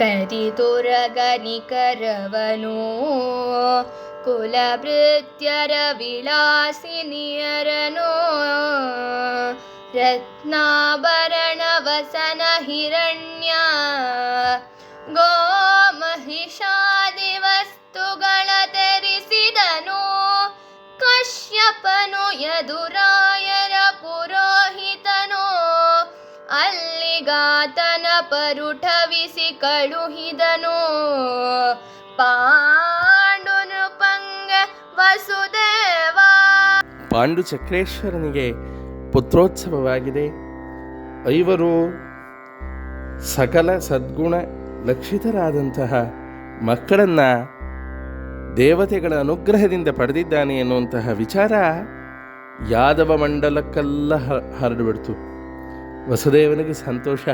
करितुरगनिकरवनो कुलभृत्यरविलासिनियरनो रत्नाभरणवसनहिरण्या गोमहिषादिवस्तु तरिदनु कश्यपनु यदुरा ಪರುಠವಿಸಿ ಕಳುಹಿದನು. ಪಾಂಡುನು ಪಂಗ ವಸುದೇವ. ಪಾಂಡು ಚಕ್ರೇಶ್ವರನಿಗೆ ಪುತ್ರೋತ್ಸವವಾಗಿದೆ. ಐವರು ಸಕಲ ಸದ್ಗುಣ ಲಕ್ಷಿತರಾದಂತಹ ಮಕ್ಕಳನ್ನು ದೇವತೆಗಳ ಅನುಗ್ರಹದಿಂದ ಪಡೆದಿದ್ದಾನೆ ಎನ್ನುವಂತಹ ವಿಚಾರ ಯಾದವ ಮಂಡಲಕ್ಕೆಲ್ಲ ಹರಡಿಬಿಡ್ತು. ವಸುದೇವನಿಗೆ ಸಂತೋಷ.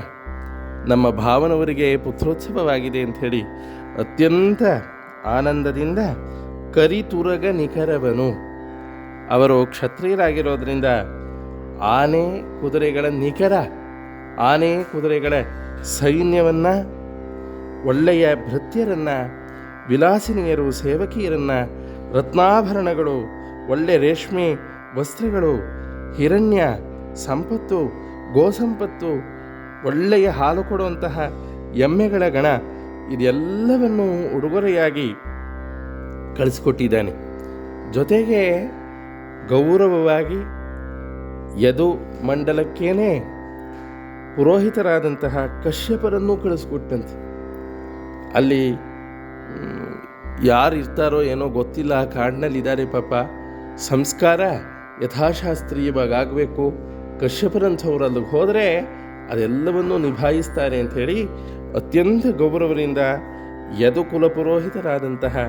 ನಮ್ಮ ಭಾವನವರಿಗೆ ಪುತ್ರೋತ್ಸವವಾಗಿದೆ ಅಂತ ಹೇಳಿ ಅತ್ಯಂತ ಆನಂದದಿಂದ ಕರಿತುರಗ ನಿಖರವನು. ಅವರು ಕ್ಷತ್ರಿಯರಾಗಿರೋದ್ರಿಂದ ಆನೆ ಕುದುರೆಗಳ ನಿಖರ, ಆನೆ ಕುದುರೆಗಳ ಸೈನ್ಯವನ್ನು, ಒಳ್ಳೆಯ ಭೃತ್ಯರನ್ನು, ವಿಲಾಸಿನಿಯರು, ಸೇವಕಿಯರನ್ನು, ರತ್ನಾಭರಣಗಳು, ಒಳ್ಳೆ ರೇಷ್ಮೆ ವಸ್ತ್ರಗಳು, ಹಿರಣ್ಯ, ಸಂಪತ್ತು, ಗೋಸಂಪತ್ತು ಒಳ್ಳೆಯ ಹಾಲು ಕೊಡುವಂತಹ ಎಮ್ಮೆಗಳ ಗಣ ಇದೆಲ್ಲವನ್ನು ಉಡುಗೊರೆಯಾಗಿ ಕಳಿಸಿಕೊಟ್ಟಿದ್ದಾನೆ. ಜೊತೆಗೆ ಗೌರವವಾಗಿ ಯದು ಮಂಡಲಕ್ಕೇನೆ ಪುರೋಹಿತರಾದಂತಹ ಕಶ್ಯಪರನ್ನು ಕಳಿಸ್ಕೊಟ್ಟಂತೆ. ಅಲ್ಲಿ ಯಾರು ಇರ್ತಾರೋ ಏನೋ ಗೊತ್ತಿಲ್ಲ, ಆ ಕಾಡಿನಲ್ಲಿದ್ದಾರೆ ಪಾಪ. ಸಂಸ್ಕಾರ ಯಥಾಶಾಸ್ತ್ರೀಯವಾಗಬೇಕು ಕಶ್ಯಪರಂಥವ್ರು ಅಲ್ಲಿಗೆ ಹೋದರೆ ಅದೆಲ್ಲವನ್ನು ನಿಭಾಯಿಸ್ತಾರೆ ಹೇಳಿ ಅತ್ಯಂತ ಗೌರವದಿಂದ ಯದು ಕುಲಪುರೋಹಿತರಾದಂತಹ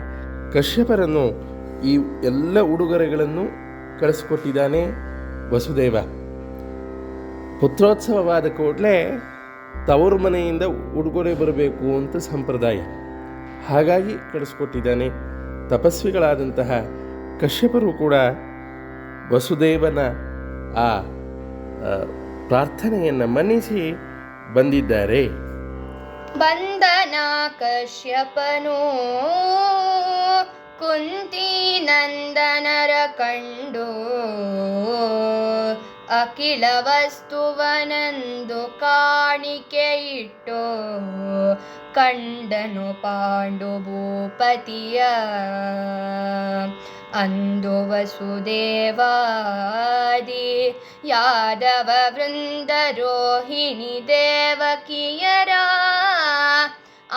ಕಶ್ಯಪರನ್ನು ಈ ಎಲ್ಲ ಉಡುಗೊರೆಗಳನ್ನು ಕಳಿಸಿಕೊಟ್ಟಿದ್ದಾನೆ ವಸುದೇವ. ಪುತ್ರೋತ್ಸವವಾದ ಕೂಡಲೇ ತವರು ಮನೆಯಿಂದ ಉಡುಗೊರೆ ಬರಬೇಕು ಅಂತ ಸಂಪ್ರದಾಯ. ಹಾಗಾಗಿ ಕಳಿಸ್ಕೊಟ್ಟಿದ್ದಾನೆ. ತಪಸ್ವಿಗಳಾದಂತಹ ಕಶ್ಯಪರು ಕೂಡ ವಸುದೇವನ ಆ, ಪ್ರಾರ್ಥನೆಯನ್ನು ಮನ್ನಿಸಿ ಬಂದಿದ್ದಾರೆ. ಬಂದನ ಕಶ್ಯಪನು, ಕುಂತಿ ನಂದನರ ಕಂಡು, ಅಖಿಲ ವಸ್ತುವನಂದು ಕಾಣಿಕೆ ಇಟ್ಟು, ಕಂಡನು ಪಾಂಡು ಭೂಪತಿಯ ಅಂದು ವಸುದೇವಾದಿ ಯಾದವ ವೃಂದ ರೋಹಿಣಿ ದೇವಕಿಯರ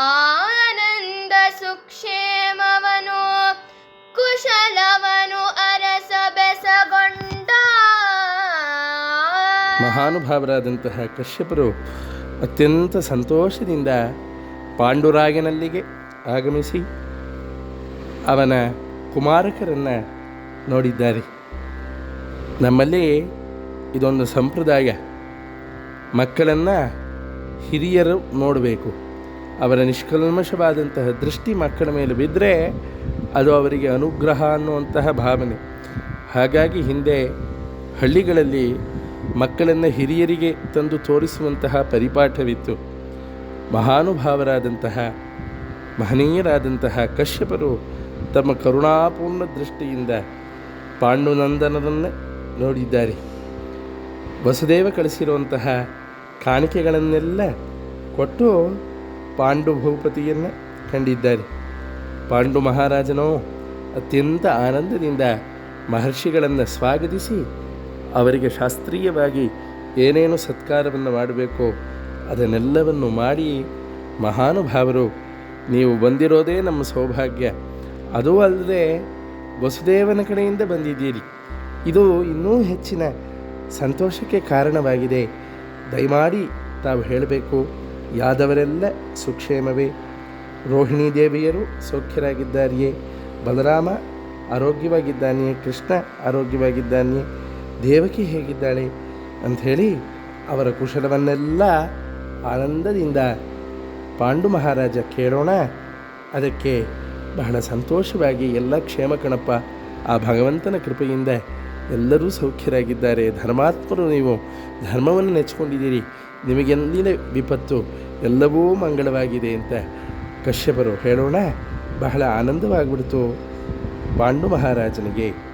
ಆನಂದ ಸುಕ್ಷೇಮವನು ಕುಶಲವನು ಅರಸ ಬೆಸಗೊಂಡ ಮಹಾನುಭಾವರಾದಂತಹ ಕಶ್ಯಪರು ಅತ್ಯಂತ ಸಂತೋಷದಿಂದ ಪಾಂಡುರಾಗನಲ್ಲಿಗೆ ಆಗಮಿಸಿ ಅವನ ಕುಮಾರಕರನ್ನು ನೋಡಿದ್ದಾರೆ. ನಮ್ಮಲ್ಲಿ ಇದೊಂದು ಸಂಪ್ರದಾಯ. ಮಕ್ಕಳನ್ನು ಹಿರಿಯರು ನೋಡಬೇಕು. ಅವರ ನಿಷ್ಕಲ್ಮಶವಾದಂತಹ ದೃಷ್ಟಿ ಮಕ್ಕಳ ಮೇಲೆ ಬಿದ್ದರೆ ಅದು ಅವರಿಗೆ ಅನುಗ್ರಹ ಅನ್ನುವಂತಹ ಭಾವನೆ. ಹಾಗಾಗಿ ಹಿಂದೆ ಹಳ್ಳಿಗಳಲ್ಲಿ ಮಕ್ಕಳನ್ನು ಹಿರಿಯರಿಗೆ ತಂದು ತೋರಿಸುವಂತಹ ಪರಿಪಾಠವಿತ್ತು. ಮಹಾನುಭಾವರಾದಂತಹ, ಮಹನೀಯರಾದಂತಹ ಕಶ್ಯಪರು ತಮ್ಮ ಕರುಣಾಪೂರ್ಣ ದೃಷ್ಟಿಯಿಂದ ಪಾಂಡುನಂದನರನ್ನು ನೋಡಿದ್ದಾರೆ. ವಸುದೇವ ಕಳಿಸಿರುವಂತಹ ಕಾಣಿಕೆಗಳನ್ನೆಲ್ಲ ಕೊಟ್ಟು ಪಾಂಡು ಭೂಪತಿಯನ್ನು ಕಂಡಿದ್ದಾರೆ. ಪಾಂಡು ಮಹಾರಾಜನೋ, ಅತ್ಯಂತ ಆನಂದದಿಂದ ಮಹರ್ಷಿಗಳನ್ನು ಸ್ವಾಗತಿಸಿ ಅವರಿಗೆ ಶಾಸ್ತ್ರೀಯವಾಗಿ ಏನೇನು ಸತ್ಕಾರವನ್ನು ಮಾಡಬೇಕೋ ಅದನ್ನೆಲ್ಲವನ್ನು ಮಾಡಿ ಮಹಾನುಭಾವರು, ನೀವು ಬಂದಿರೋದೇ ನಮ್ಮ ಸೌಭಾಗ್ಯ. ಅದೂ ಅಲ್ಲದೆ ವಸುದೇವನ ಕಡೆಯಿಂದ ಬಂದಿದ್ದೀರಿ. ಇದು ಇನ್ನೂ ಹೆಚ್ಚಿನ ಸಂತೋಷಕ್ಕೆ ಕಾರಣವಾಗಿದೆ. ದಯಮಾಡಿ ತಾವು ಹೇಳಬೇಕು, ಯಾದವರೆಲ್ಲ ಸುಕ್ಷೇಮವೇ. ರೋಹಿಣಿ ದೇವಿಯರು ಸೌಖ್ಯರಾಗಿದ್ದಾರೆಯೇ. ಬಲರಾಮ ಆರೋಗ್ಯವಾಗಿದ್ದಾನೆಯೇ. ಕೃಷ್ಣ ಆರೋಗ್ಯವಾಗಿದ್ದಾನೆಯೇ. ದೇವಕಿ ಹೇಗಿದ್ದಾಳೆ ಅಂಥೇಳಿ ಅವರ ಕುಶಲವನ್ನೆಲ್ಲ ಆನಂದದಿಂದ ಪಾಂಡು ಮಹಾರಾಜ ಕೇಳೋಣ. ಅದಕ್ಕೆ ಬಹಳ ಸಂತೋಷವಾಗಿ ಎಲ್ಲ ಕ್ಷೇಮ ಕಣಪ್ಪ. ಆ ಭಗವಂತನ ಕೃಪೆಯಿಂದ ಎಲ್ಲರೂ ಸೌಖ್ಯರಾಗಿದ್ದಾರೆ. ಧರ್ಮಾತ್ಮರು ನೀವು ಧರ್ಮವನ್ನು ನೆಚ್ಚಿಕೊಂಡಿದ್ದೀರಿ. ನಿಮಗೆಂದಿನ ವಿಪತ್ತು ಎಲ್ಲವೂ ಮಂಗಳವಾಗಿದೆ ಅಂತ ಕಶ್ಯಪರು ಹೇಳೋಣ. ಬಹಳ ಆನಂದವಾಗಿಬಿಡ್ತು ಪಾಂಡು ಮಹಾರಾಜನಿಗೆ.